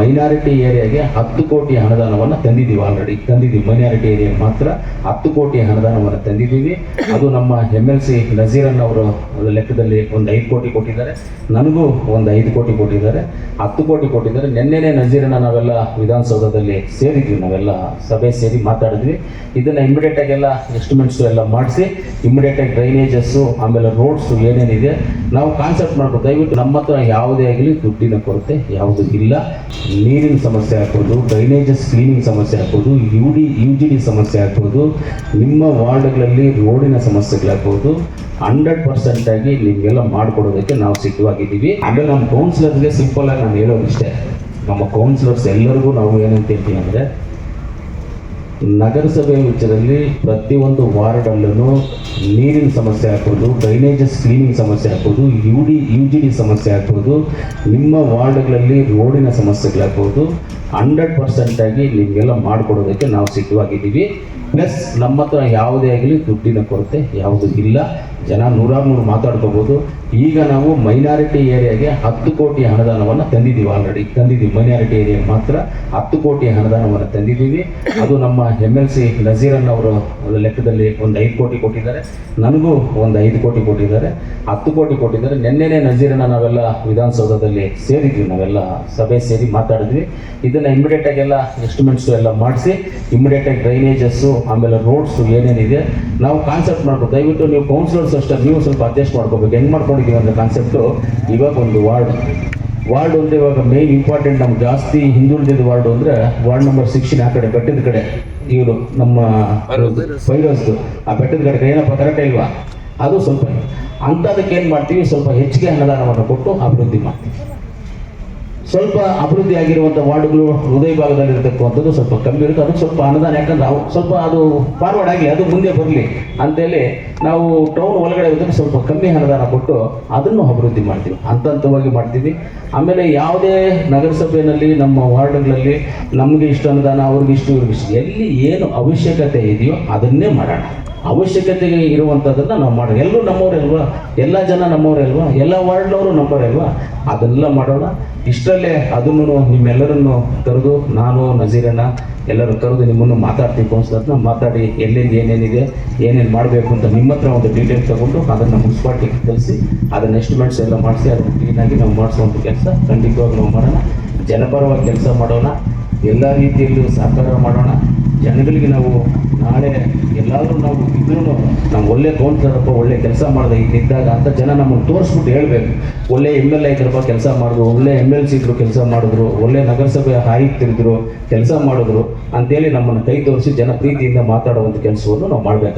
Minority ಏರಿಯಾಗೆ ಹತ್ತು ಕೋಟಿ ಅನುದಾನವನ್ನು ತಂದಿದ್ದೀವಿ ಆಲ್ರೆಡಿ ತಂದಿದ್ದೀವಿ. ಮೈನಾರಿಟಿ ಏರಿಯಾ ಮಾತ್ರ ಹತ್ತು ಕೋಟಿ ಅನುದಾನವನ್ನು ತಂದಿದ್ದೀವಿ. ಅದು ನಮ್ಮ ಎಂ ಎಲ್ ಸಿ ನಜೀರನ್ ಅವರು ಲೆಕ್ಕದಲ್ಲಿ ಒಂದು ಐದು ಕೋಟಿ ಕೊಟ್ಟಿದ್ದಾರೆ. ನನಗೂ ಒಂದು ಐದು ಕೋಟಿ ಕೊಟ್ಟಿದ್ದಾರೆ. ಹತ್ತು ಕೋಟಿ ಕೊಟ್ಟಿದ್ದಾರೆ. ನಿನ್ನೆನೇ ನಜೀರನ್ನ ನಾವೆಲ್ಲ ವಿಧಾನಸೌಧದಲ್ಲಿ ಸೇರಿದ್ವಿ. ನಾವೆಲ್ಲ ಸಭೆ ಸೇರಿ ಮಾತಾಡಿದ್ವಿ. ಇದನ್ನು ಎಲ್ಲ ಎಸ್ಟಿಮೇಟ್ಸು ಎಲ್ಲ ಮಾಡಿಸಿ ಇಮಿಡಿಯೇಟ್ ಆಗಿ ಡ್ರೈನೇಜಸ್ಸು ಆಮೇಲೆ ರೋಡ್ಸು ಏನೇನಿದೆ, ನಾವು ಕಾನ್ಸೆಪ್ಟ್ ಮಾಡ್ಬೋದು ದಯವಿಟ್ಟು ನಮ್ಮ ಹತ್ರ ಯಾವುದೇ ಆಗಲಿ ದುಡ್ಡಿನ ಕೊರತೆ ಯಾವುದು ಇಲ್ಲ. ನೀರಿನ ಸಮಸ್ಯೆ ಆಗ್ಬೋದು ಡ್ರೈನೇಜಸ್ ಕ್ಲೀನಿಂಗ್ ಸಮಸ್ಯೆ ಆಗ್ಬೋದು U D U G D ಸಮಸ್ಯೆ ಆಗ್ಬೋದು, ನಿಮ್ಮ ವಾರ್ಡ್ಗಳಲ್ಲಿ ರೋಡಿನ ಸಮಸ್ಯೆಗಳಾಗ್ಬೋದು ಹಂಡ್ರೆಡ್ ಪರ್ಸೆಂಟ್ ಆಗಿ ನಿಮಗೆಲ್ಲ ಮಾಡಿಕೊಡೋದಕ್ಕೆ ನಾವು ಸಿದ್ಧವಾಗಿದ್ದೀವಿ. ಆಮೇಲೆ ನಮ್ಮ ಕೌನ್ಸಿಲರ್ಗೆ ಸಿಂಪಲ್ ಆಗಿ ನಾನು ಹೇಳೋದಿಷ್ಟೇ. ನಮ್ಮ ಕೌನ್ಸಿಲರ್ಸ್ ಎಲ್ಲರಿಗೂ ನಾವು ಏನಂತ ಹೇಳ್ತೀವಿ ಅಂದರೆ ನಗರಸಭೆ ವಿಚಾರದಲ್ಲಿ ಪ್ರತಿಯೊಂದು ವಾರ್ಡಲ್ಲೂ ನೀರಿನ ಸಮಸ್ಯೆ ಆಗ್ಬೋದು ಡ್ರೈನೇಜಸ್ ಕ್ಲೀನಿಂಗ್ ಸಮಸ್ಯೆ ಆಗ್ಬೋದು U D U G D ಸಮಸ್ಯೆ ಆಗ್ಬೋದು, ನಿಮ್ಮ ವಾರ್ಡ್ಗಳಲ್ಲಿ ರೋಡಿನ ಸಮಸ್ಯೆಗಳಾಗ್ಬೋದು. ಹಂಡ್ರೆಡ್ ಪರ್ಸೆಂಟ್ ಆಗಿ ನಿಮಗೆಲ್ಲ ಮಾಡಿಕೊಡೋದಕ್ಕೆ ನಾವು ಸಿದ್ಧವಾಗಿದ್ದೀವಿ. ಪ್ಲಸ್ ನಮ್ಮ ಹತ್ರ ಯಾವುದೇ ಆಗಲಿ ದುಡ್ಡಿನ ಕೊರತೆ ಯಾವುದು ಇಲ್ಲ. ಜನ ನೂರಾರು ನೂರು ಮಾತಾಡ್ಕೋಬೋದು. ಈಗ ನಾವು ಮೈನಾರಿಟಿ ಏರಿಯಾಗೆ ಹತ್ತು ಕೋಟಿ ಅನುದಾನವನ್ನು ತಂದಿದ್ದೀವಿ ಆಲ್ರೆಡಿ ತಂದಿದ್ದೀವಿ. ಮೈನಾರಿಟಿ ಏರಿಯಾಗೆ ಮಾತ್ರ ಹತ್ತು ಕೋಟಿ ಅನುದಾನವನ್ನು ತಂದಿದ್ದೀವಿ. ಅದು ನಮ್ಮ ಎಂ ಎಲ್ ಸಿ ನಜೀರನ್ ಅವರು ಲೆಕ್ಕದಲ್ಲಿ ಒಂದು ಐದು ಕೋಟಿ ಕೊಟ್ಟಿದ್ದಾರೆ. ನನಗೂ ಒಂದು ಐದು ಕೋಟಿ ಕೊಟ್ಟಿದ್ದಾರೆ. ಹತ್ತು ಕೋಟಿ ಕೊಟ್ಟಿದ್ದಾರೆ. ನಿನ್ನೆನೇ ನಜೀರನ್ನ ನಾವೆಲ್ಲ ವಿಧಾನಸೌಧದಲ್ಲಿ ಸೇರಿದ್ವಿ. ನಾವೆಲ್ಲ ಸಭೆ ಸೇರಿ ಮಾತಾಡಿದ್ವಿ. ಇದನ್ನು ಇಮಿಡಿಯೇಟ್ ಎಲ್ಲ ಎಸ್ಟಿಮೆಂಟ್ಸು ಎಲ್ಲ ಮಾಡಿಸಿ ಇಮಿಡಿಯೇಟ್ ಆಗಿ ಡ್ರೈನೇಜಸ್ಸು ಆಮೇಲೆ ರೋಡ್ಸು ಏನೇನಿದೆ ನಾವು ಕಾನ್ಸೆಪ್ಟ್ ಮಾಡಬೇಕು ದಯವಿಟ್ಟು ನೀವು ಕೌನ್ಸಿಲರ್ಸ್ ಅಷ್ಟೇ, ನೀವು ಸ್ವಲ್ಪ ಅಡ್ಜಸ್ಟ್ ಮಾಡ್ಕೋಬೇಕು. ಹೆಂಗೆ ಮಾಡ್ಕೊಂಡಿದ್ದೀವಿ ಅಂದರೆ ಕಾನ್ಸೆಪ್ಟು ಇವಾಗ ಒಂದು ವಾರ್ಡ್ ವಾರ್ಡ್ ಒಂದು ಇವಾಗ ಮೇನ್ ಇಂಪಾರ್ಟೆಂಟ್ ನಮ್ಗೆ ಜಾಸ್ತಿ ಹಿಂದುಳಿದಿದ್ದ ವಾರ್ಡ್ ಅಂದರೆ ವಾರ್ಡ್ ನಂಬರ್ ಸಿಕ್ಸ್ಟೀನ್ ಆ ಕಡೆ, ಬೆಟ್ಟದ ಕಡೆ. ಇವರು ನಮ್ಮ ಫೈರೋಸ್ದು. ಆ ಬೆಟ್ಟದ ಕಡೆ ಏನಪ್ಪ ಕರೆಕ್ಟ್ ಇಲ್ವಾ? ಅದು ಸ್ವಲ್ಪ ಅಂಥದಕ್ಕೆ ಏನು ಮಾಡ್ತೀವಿ, ಸ್ವಲ್ಪ ಹೆಚ್ಚಿಗೆ ಅನುದಾನವನ್ನು ಕೊಟ್ಟು ಅಭಿವೃದ್ಧಿ ಮಾಡ್ತೀವಿ. ಸ್ವಲ್ಪ ಅಭಿವೃದ್ಧಿ ಆಗಿರುವಂಥ ವಾರ್ಡ್ಗಳು ಹೃದಯ ಭಾಗದಲ್ಲಿ ಇರತಕ್ಕಂಥದ್ದು ಸ್ವಲ್ಪ ಕಮ್ಮಿ ಇರುತ್ತೆ. ಅದಕ್ಕೆ ಸ್ವಲ್ಪ ಅನುದಾನ, ಯಾಕಂದ್ರೆ ಅವು ಸ್ವಲ್ಪ ಅದು ಫಾರ್ವರ್ಡ್ ಆಗಲಿ, ಅದು ಮುಂದೆ ಬರಲಿ ಅಂತೇಳಿ ನಾವು ಟೌನ್ ಒಳಗಡೆ ಇರೋದಕ್ಕೆ ಸ್ವಲ್ಪ ಕಮ್ಮಿ ಅನುದಾನ ಕೊಟ್ಟು ಅದನ್ನು ಅಭಿವೃದ್ಧಿ ಮಾಡ್ತೀವಿ. ಹಂತ ಹಂತವಾಗಿ ಮಾಡ್ತೀವಿ. ಆಮೇಲೆ ಯಾವುದೇ ನಗರಸಭೆಯಲ್ಲಿ, ನಮ್ಮ ವಾರ್ಡ್ಗಳಲ್ಲಿ ನಮಗೆ ಇಷ್ಟು ಅನುದಾನ, ಅವ್ರಿಗೆ ಇಷ್ಟು, ಇವ್ರಿಗೆ ಇಷ್ಟು, ಎಲ್ಲಿ ಏನು ಅವಶ್ಯಕತೆ ಇದೆಯೋ ಅದನ್ನೇ ಮಾಡೋಣ. ಅವಶ್ಯಕತೆಗೆ ಇರುವಂಥದ್ದನ್ನು ನಾವು ಮಾಡೋಣ ಎಲ್ಲರೂ ನಮ್ಮವರಲ್ವಾ ಎಲ್ಲ ಜನ ನಮ್ಮವರೇ ಅಲ್ವಾ? ಎಲ್ಲ ವಾರ್ಡ್ನವರು ನಮ್ಮವರೇ ಅದೆಲ್ಲ ಮಾಡೋಣ. ಇಷ್ಟರಲ್ಲೇ ಅದನ್ನು ನಿಮ್ಮೆಲ್ಲರನ್ನು ಕರೆದು ನಾನು, ನಜೀರಣ್ಣ, ಎಲ್ಲರೂ ಕರೆದು ನಿಮ್ಮನ್ನು ಮಾತಾಡ್ತೀವಿ ಕೌನ್ಸಿಲರ್ನ ಮಾತಾಡಿ ಎಲ್ಲೆಲ್ಲಿ ಏನೇನಿದೆ, ಏನೇನು ಮಾಡಬೇಕು ಅಂತ ನಿಮ್ಮ ಹತ್ರ ಒಂದು ಡೀಟೇಲ್ ತಗೊಂಡು ಅದನ್ನು ಮುನ್ಸಿಪಾಲ್ಟಿಗೆ ಕಲಿಸಿ ಅದನ್ನ ಎಸ್ಟಿಮೇಟ್ಸ್ ಎಲ್ಲ ಮಾಡಿಸಿ, ಅದನ್ನು ಕ್ಲೀನಾಗಿ ನಾವು ಮಾಡಿಸುವಂಥ ಕೆಲಸ ಖಂಡಿತವಾಗಿ ನಾವು ಮಾಡೋಣ. ಜನಪರವಾಗಿ ಕೆಲಸ ಮಾಡೋಣ. ಎಲ್ಲ ರೀತಿಯಲ್ಲೂ ಸಹಕಾರ ಮಾಡೋಣ. ಜನಗಳಿಗೆ ನಾವು ನಾಳೆ ಎಲ್ಲಾದರೂ ನಾವು ಇದ್ರೂ ನಾವು ಒಳ್ಳೆ ಕೌನ್ಸಿಲರಪ್ಪ ಒಳ್ಳೆ ಕೆಲಸ ಮಾಡಿದೆ ಇದ್ದಾಗ ಅಂತ ಜನ ನಮ್ಮನ್ನು ತೋರಿಸ್ಬಿಟ್ಟು ಹೇಳಬೇಕು. ಒಳ್ಳೆ ಎಂ ಎಲ್ ಎ ಇದ್ರಪ್ಪ ಕೆಲಸ ಮಾಡಿದ್ರು, ಒಳ್ಳೆ ಎಂ ಎಲ್ ಸಿ ಇದ್ರು ಕೆಲಸ ಮಾಡಿದ್ರು, ಒಳ್ಳೆ ನಗರಸಭೆ ಆಯುಕ್ತರಿದ್ರು, ಕೆಲಸ ಮಾಡಿದ್ರು ಅಂತೇಳಿ ನಮ್ಮನ್ನು ಕೈ ತೋರಿಸಿ ಜನ ಪ್ರೀತಿಯಿಂದ ಮಾತಾಡುವಂಥ ಕೆಲಸವನ್ನು ನಾವು ಮಾಡಬೇಕಾಗ್ತದೆ.